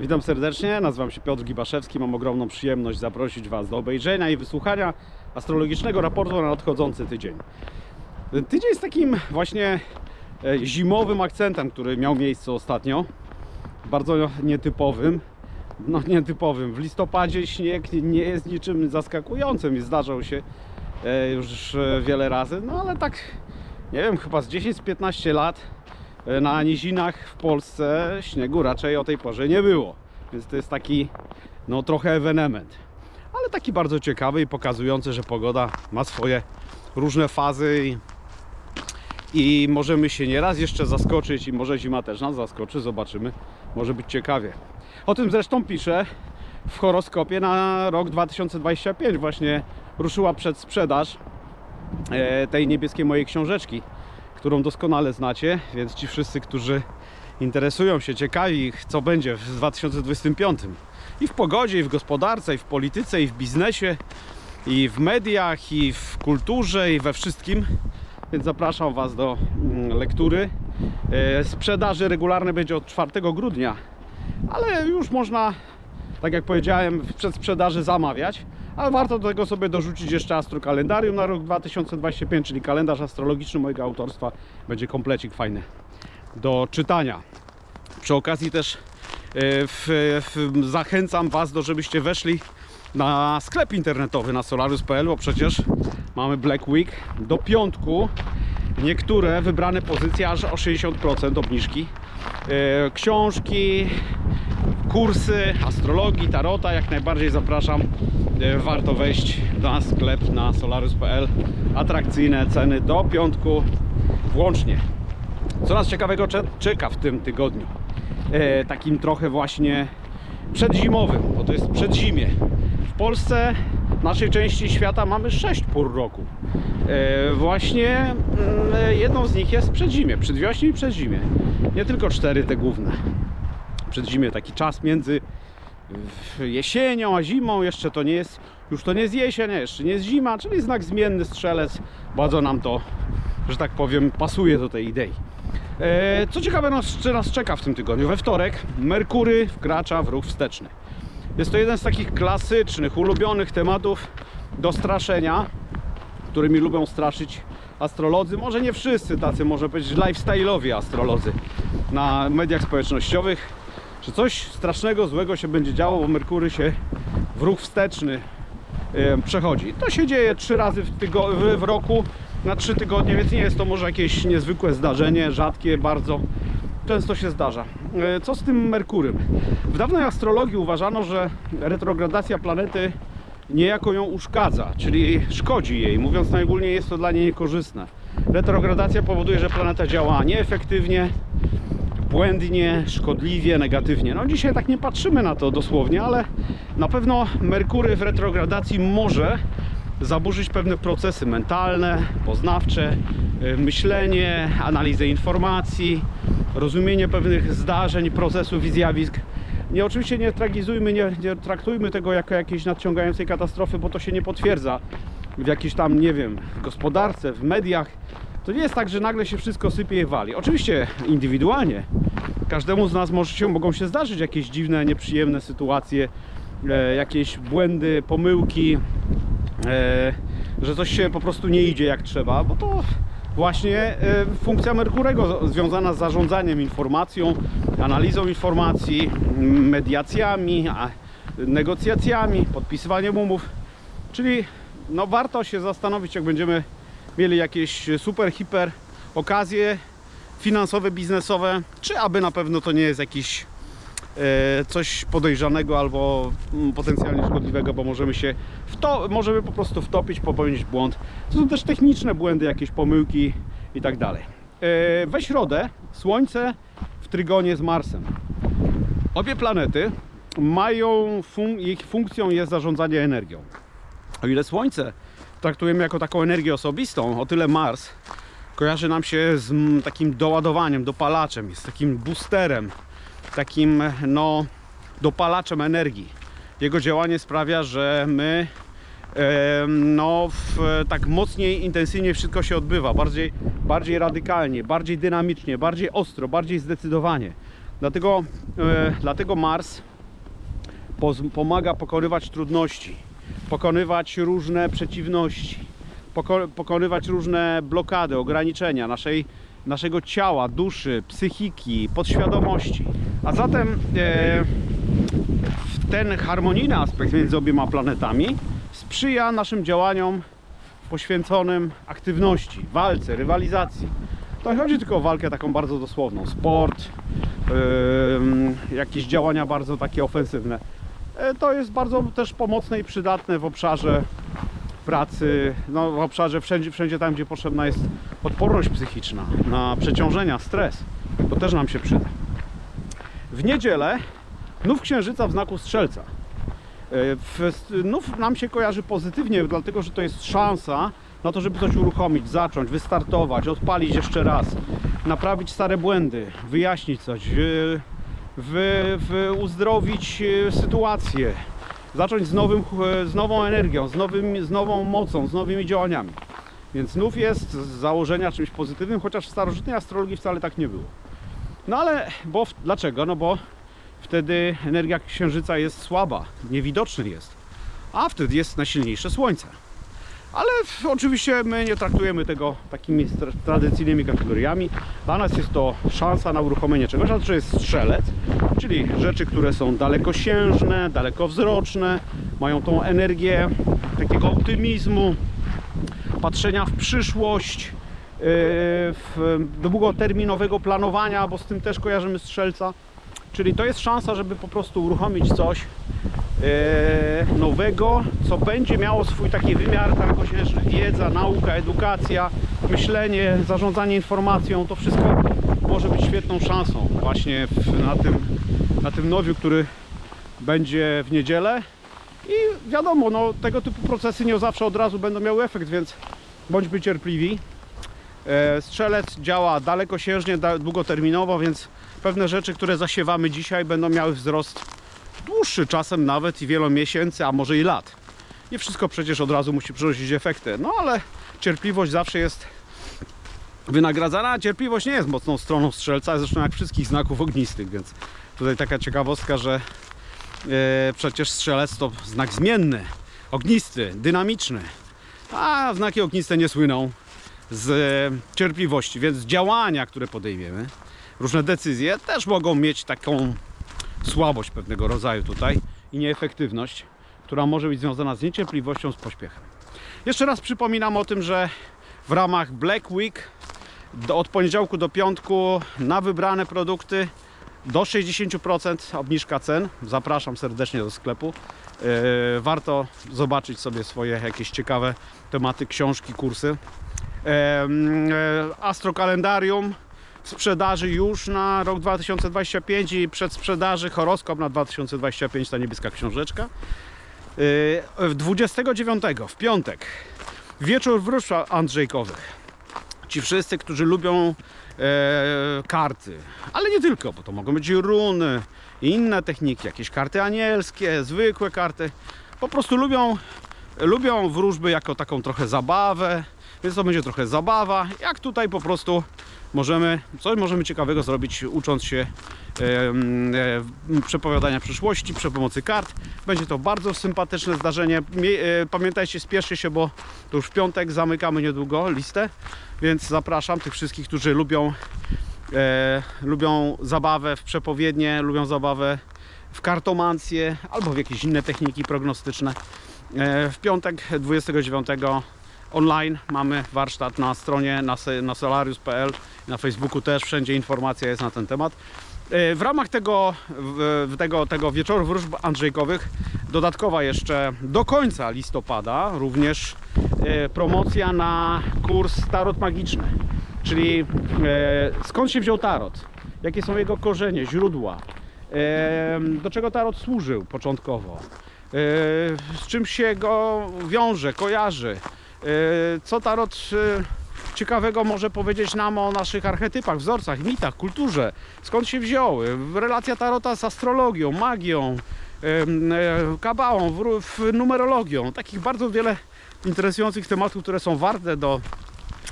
Witam serdecznie, nazywam się Piotr Gibaszewski. Mam ogromną przyjemność zaprosić Was do obejrzenia i wysłuchania astrologicznego raportu na nadchodzący tydzień. Ten Tydzień jest takim właśnie e, zimowym akcentem, który miał miejsce ostatnio. Bardzo nietypowym. No nietypowym. W listopadzie śnieg nie jest niczym zaskakującym i zdarzał się e, już e, wiele razy. No ale tak, nie wiem, chyba z 10-15 lat na nizinach w Polsce śniegu raczej o tej porze nie było. Więc to jest taki, no trochę ewenement. Ale taki bardzo ciekawy i pokazujący, że pogoda ma swoje różne fazy i, i możemy się nieraz jeszcze zaskoczyć i może zima też nas zaskoczy, zobaczymy. Może być ciekawie. O tym zresztą piszę w horoskopie na rok 2025. Właśnie ruszyła przedsprzedaż e, tej niebieskiej mojej książeczki, którą doskonale znacie, więc ci wszyscy, którzy interesują się, ciekawi ich, co będzie w 2025 i w pogodzie, i w gospodarce, i w polityce, i w biznesie, i w mediach, i w kulturze, i we wszystkim. Więc zapraszam Was do mm, lektury. E, Sprzedaży regularne będzie od 4 grudnia, ale już można, tak jak powiedziałem, w przedsprzedaży zamawiać. Ale warto do tego sobie dorzucić jeszcze astrokalendarium na rok 2025, czyli kalendarz astrologiczny mojego autorstwa. Będzie komplecik fajny do czytania. Przy okazji też e, w, w, zachęcam Was do, żebyście weszli na sklep internetowy na solarius.pl, bo przecież mamy Black Week do piątku. Niektóre wybrane pozycje aż o 60% obniżki. E, Książki, kursy astrologii, tarota, jak najbardziej zapraszam. E, Warto wejść na sklep na solarius.pl. Atrakcyjne ceny do piątku włącznie. Co nas ciekawego cze- czeka w tym tygodniu? E, takim trochę właśnie przedzimowym, bo to jest przedzimie. W Polsce, w naszej części świata mamy 6 pór roku. E, właśnie mm, jedną z nich jest przedzimie, przedwiośnie i przedzimie. Nie tylko cztery te główne. Przedzimie taki czas między jesienią a zimą, jeszcze to nie jest, już to nie jest jesień, jeszcze nie jest zima, czyli znak zmienny strzelec. Bardzo nam to, że tak powiem, pasuje do tej idei. E, Co ciekawe nas, czy nas czeka w tym tygodniu? We wtorek Merkury wkracza w ruch wsteczny. Jest to jeden z takich klasycznych, ulubionych tematów do straszenia, którymi lubią straszyć astrolodzy. Może nie wszyscy tacy, może powiedzieć lifestyle'owi astrolodzy na mediach społecznościowych, że coś strasznego, złego się będzie działo, bo Merkury się w ruch wsteczny e, przechodzi. To się dzieje trzy razy w, w, w roku na trzy tygodnie, więc nie jest to może jakieś niezwykłe zdarzenie, rzadkie bardzo. Często się zdarza. E, Co z tym Merkurym? W dawnej astrologii uważano, że retrogradacja planety niejako ją uszkadza, czyli szkodzi jej. Mówiąc najogólniej, jest to dla niej niekorzystne. Retrogradacja powoduje, że planeta działa nieefektywnie, błędnie, szkodliwie, negatywnie. No dzisiaj tak nie patrzymy na to dosłownie, ale na pewno Merkury w retrogradacji może zaburzyć pewne procesy mentalne, poznawcze, y, myślenie, analizę informacji, rozumienie pewnych zdarzeń, procesów i zjawisk. Nie, oczywiście nie tragizujmy, nie, nie traktujmy tego jako jakiejś nadciągającej katastrofy, bo to się nie potwierdza w jakiejś tam, nie wiem, gospodarce, w mediach. To nie jest tak, że nagle się wszystko sypie i wali. Oczywiście indywidualnie. Każdemu z nas może się, mogą się zdarzyć jakieś dziwne, nieprzyjemne sytuacje, e, jakieś błędy, pomyłki, e, że coś się po prostu nie idzie jak trzeba, bo to właśnie e, funkcja Merkurego związana z zarządzaniem informacją, analizą informacji, mediacjami, negocjacjami, podpisywaniem umów. Czyli no, warto się zastanowić, jak będziemy mieli jakieś super, hiper okazje finansowe, biznesowe, czy aby na pewno to nie jest jakiś e, coś podejrzanego albo mm, potencjalnie szkodliwego, bo możemy się w to, możemy po prostu wtopić, popełnić błąd. To są też techniczne błędy, jakieś pomyłki i tak dalej. E, We środę Słońce w trygonie z Marsem. Obie planety mają, fun- ich funkcją jest zarządzanie energią. O ile Słońce traktujemy jako taką energię osobistą, o tyle Mars kojarzy nam się z mm, takim doładowaniem, dopalaczem, jest takim boosterem, takim no dopalaczem energii. Jego działanie sprawia, że my no w, tak mocniej, intensywnie wszystko się odbywa, bardziej, bardziej radykalnie, bardziej dynamicznie, bardziej ostro, bardziej zdecydowanie. Dlatego, e, dlatego Mars pomaga pokonywać trudności, pokonywać różne przeciwności, pokonywać różne blokady, ograniczenia naszej, naszego ciała, duszy, psychiki, podświadomości. A zatem e, ten harmonijny aspekt między obiema planetami sprzyja naszym działaniom poświęconym aktywności, walce, rywalizacji. To nie chodzi tylko o walkę taką bardzo dosłowną, sport, ym, jakieś działania bardzo takie ofensywne. E, To jest bardzo też pomocne i przydatne w obszarze pracy, no, w obszarze wszędzie, wszędzie tam, gdzie potrzebna jest odporność psychiczna na przeciążenia, stres. To też nam się przyda. W niedzielę nów księżyca w znaku strzelca. E, nów nam się kojarzy pozytywnie, dlatego że to jest szansa na to, żeby coś uruchomić, zacząć, wystartować, odpalić jeszcze raz, naprawić stare błędy, wyjaśnić coś, wy, wy uzdrowić e, sytuację, zacząć z, nowym, e, z nową energią, z, nowym, z nową mocą, z nowymi działaniami. Więc znów jest z założenia czymś pozytywnym, chociaż w starożytnej astrologii wcale tak nie było. No ale, bo dlaczego? No bo wtedy energia księżyca jest słaba, niewidoczny jest, a wtedy jest najsilniejsze słońce. Ale oczywiście my nie traktujemy tego takimi tra- tradycyjnymi kategoriami. Dla nas jest to szansa na uruchomienie czegoś, a to jest strzelec, czyli rzeczy, które są dalekosiężne, dalekowzroczne, mają tą energię takiego optymizmu, patrzenia w przyszłość, yy, w długoterminowego planowania, bo z tym też kojarzymy strzelca. Czyli to jest szansa, żeby po prostu uruchomić coś nowego, co będzie miało swój taki wymiar dalekosiężny. Wiedza, nauka, edukacja, myślenie, zarządzanie informacją, to wszystko może być świetną szansą właśnie w, na, tym, na tym nowiu, który będzie w niedzielę. I wiadomo, no, tego typu procesy nie zawsze od razu będą miały efekt, więc bądźmy cierpliwi. E, Strzelec działa dalekosiężnie, da- długoterminowo, więc pewne rzeczy, które zasiewamy dzisiaj, będą miały wzrost dłuższy, czasem nawet i wielo miesięcy, a może i lat. Nie wszystko przecież od razu musi przynosić efekty, no ale cierpliwość zawsze jest wynagradzana, cierpliwość nie jest mocną stroną strzelca, zresztą jak wszystkich znaków ognistych, więc tutaj taka ciekawostka, że e, przecież strzelec to znak zmienny, ognisty, dynamiczny, a znaki ogniste nie słyną z e, cierpliwości, więc działania, które podejmiemy, różne decyzje też mogą mieć taką słabość pewnego rodzaju tutaj i nieefektywność, która może być związana z niecierpliwością, z pośpiechem. Jeszcze raz przypominam o tym, że w ramach Black Week do, od poniedziałku do piątku na wybrane produkty do 60% obniżka cen. Zapraszam serdecznie do sklepu. Yy, warto zobaczyć sobie swoje jakieś ciekawe tematy, książki, kursy. E, Astrokalendarium sprzedaży już na rok 2025 i przed sprzedaży horoskop na 2025, ta niebieska książeczka. Yy, 29 w piątek wieczór wróżb andrzejkowych. Ci wszyscy, którzy lubią e, karty, ale nie tylko, bo to mogą być runy, inne techniki, jakieś karty anielskie, zwykłe karty. Po prostu lubią, lubią wróżby jako taką trochę zabawę, więc to będzie trochę zabawa. Jak tutaj po prostu możemy, coś możemy ciekawego zrobić, ucząc się em, e, przepowiadania przyszłości przy pomocy kart. Będzie to bardzo sympatyczne zdarzenie. E, Pamiętajcie, spieszcie się, bo to już w piątek zamykamy niedługo listę, więc zapraszam tych wszystkich, którzy lubią, e, lubią zabawę w przepowiednie, lubią zabawę w kartomancję albo w jakieś inne techniki prognostyczne. E, w piątek 29 online mamy warsztat na stronie na, na solarius.pl, na Facebooku też, wszędzie informacja jest na ten temat. E, W ramach tego, tego, tego wieczoru wróżb andrzejkowych dodatkowa jeszcze do końca listopada również e, promocja na kurs Tarot Magiczny. Czyli e, skąd się wziął tarot? Jakie są jego korzenie, źródła? Do czego tarot służył początkowo? Z czym się go wiąże, kojarzy? E, co tarot e, ciekawego może powiedzieć nam o naszych archetypach, wzorcach, mitach, kulturze? Skąd się wzięły? Relacja tarota z astrologią, magią, e, kabałą, numerologią. Takich bardzo wiele interesujących tematów, które są warte do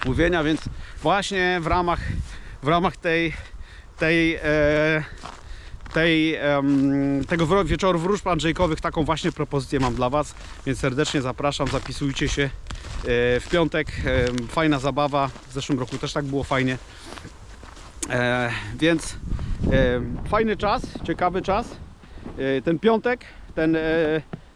mówienia, więc właśnie w ramach, w ramach tej, tej, e, tej, tego wieczoru wróżb Andrzejkowych taką właśnie propozycję mam dla Was, więc serdecznie zapraszam, zapisujcie się e, w piątek, em, fajna zabawa, w zeszłym roku też tak było fajnie, e, więc e, fajny czas, ciekawy czas, e, ten piątek, ten, e,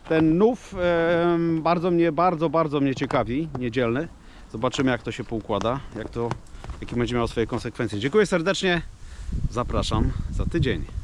ten nów e, bardzo mnie, bardzo, bardzo mnie ciekawi, niedzielny, zobaczymy jak to się poukłada, jak to, jakie będzie miało swoje konsekwencje. Dziękuję serdecznie, zapraszam za tydzień.